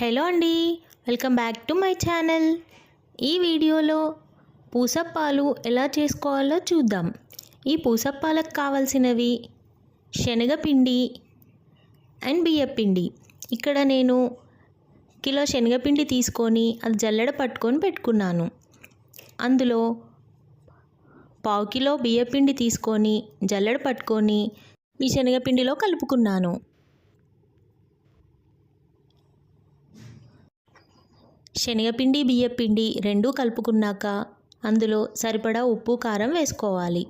Hello అండి welcome back to my channel. ఈ వీడియోలో పూసప్పాలు ఎలా చేసుకోవాలో చూద్దాం. ఈ పూసప్పాలకు కావాల్సినవి శనగపిండి అండ్ బియ్యపిండి ఇక్కడ నేను కిలో శనగపిండి తీసుకొని అది జల్లెడ పట్టుకొని పెట్టుకున్నాను. అందులో పావు కిలో బియ్యపిండి తీసుకొని జల్లెడ పట్టుకొని ఈ శనగపిండిలో కలుపుకున్నాను. శనగపిండి బియ్యపిండి రెండూ కలుపుకున్నాక అందులో సరిపడా ఉప్పు కారం వేసుకోవాలి.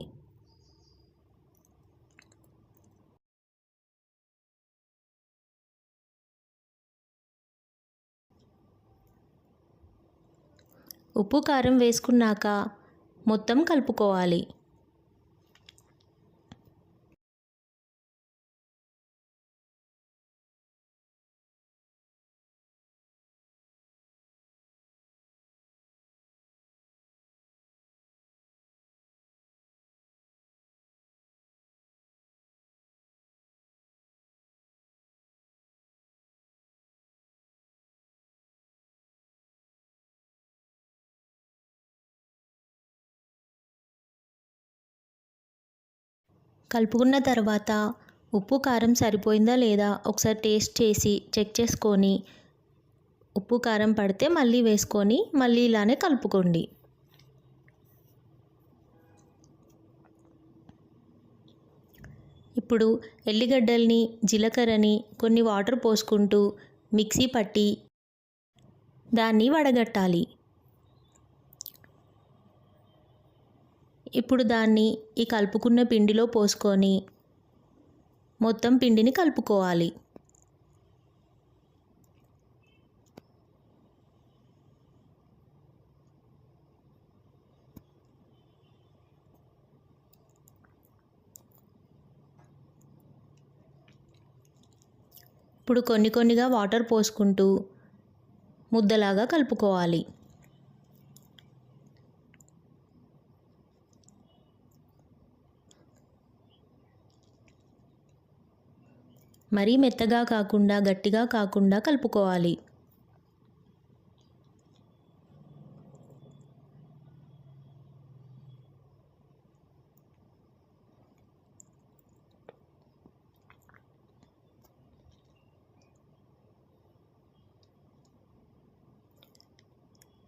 ఉప్పు కారం వేసుకున్నాక మొత్తం కలుపుకోవాలి. కలుపుకున్న తర్వాత ఉప్పు కారం సరిపోయిందా లేదా ఒకసారి టేస్ట్ చేసి చెక్ చేసుకొని ఉప్పు కారం పడితే మళ్ళీ వేసుకొని మళ్ళీ ఇలానే కలుపుకోండి. ఇప్పుడు ఎల్లిగడ్డల్ని జీలకర్రని కొన్ని వాటర్ పోసుకుంటూ మిక్సీ పట్టి దాన్ని వడగట్టాలి. ఇప్పుడు దాన్ని ఈ కలుపుకున్న పిండిలో పోసుకొని మొత్తం పిండిని కలుపుకోవాలి. ఇప్పుడు కొన్ని కొన్నిగా వాటర్ పోసుకుంటూ ముద్దలాగా కలుపుకోవాలి. మరీ మెత్తగా కాకుండా గట్టిగా కాకుండా కలుపుకోవాలి.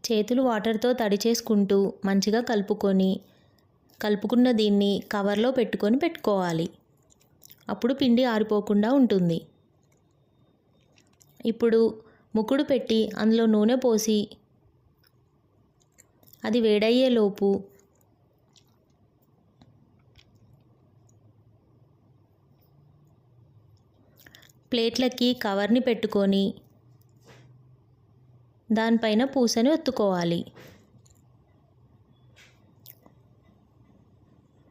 చేతులు వాటర్తో తడి చేసుకుంటూ మంచిగా కలుపుకొని కలుపుకున్న దీన్ని కవర్లో పెట్టుకొని పెట్టుకోవాలి. అప్పుడు పిండి ఆరిపోకుండా ఉంటుంది. ఇప్పుడు ముక్కుడు పెట్టి అందులో నూనె పోసి అది వేడయ్యేలోపు ప్లేట్లకి కవర్ని పెట్టుకొని దానిపైన పూసని ఒత్తుకోవాలి.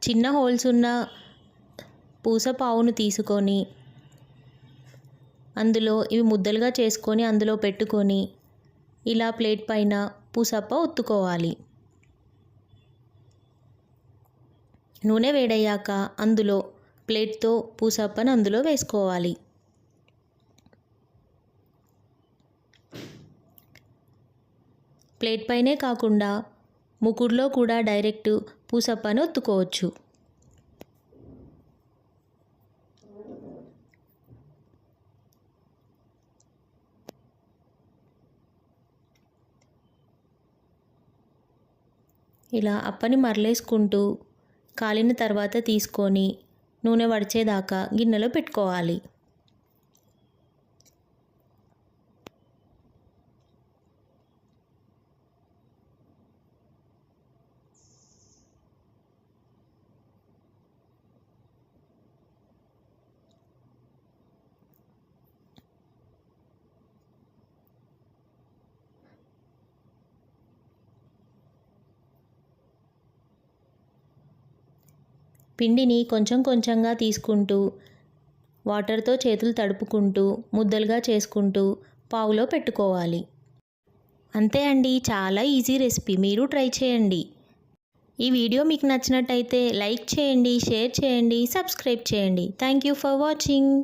చిన్న హోల్స్ ఉన్న పూసపావును తీసుకొని అందులో ఇవి ముద్దలుగా చేసుకొని అందులో పెట్టుకొని ఇలా ప్లేట్ పైన పూసప్ప ఒత్తుకోవాలి. నూనె వేడయ్యాక అందులో ప్లేట్తో పూసప్పను అందులో వేసుకోవాలి. ప్లేట్ పైనే కాకుండా ముకుడులో కూడా డైరెక్ట్ పూసప్పను ఒత్తుకోవచ్చు. ఇలా అప్పని మరలేసుకుంటూ కాలిన తర్వాత తీసుకొని నూనె వడిచేదాకా గిన్నెలో పెట్టుకోవాలి. పిండిని కొంచెం కొంచెంగా తీసుకుంటూ వాటర్తో చేతులు తడుపుకుంటూ ముద్దలుగా చేసుకుంటూ పావులో పెట్టుకోవాలి. అంతే అండి. చాలా ఈజీ రెసిపీ. మీరు ట్రై చేయండి. ఈ వీడియో మీకు నచ్చినట్టయితే లైక్ చేయండి షేర్ చేయండి సబ్స్క్రైబ్ చేయండి. Thank you for watching.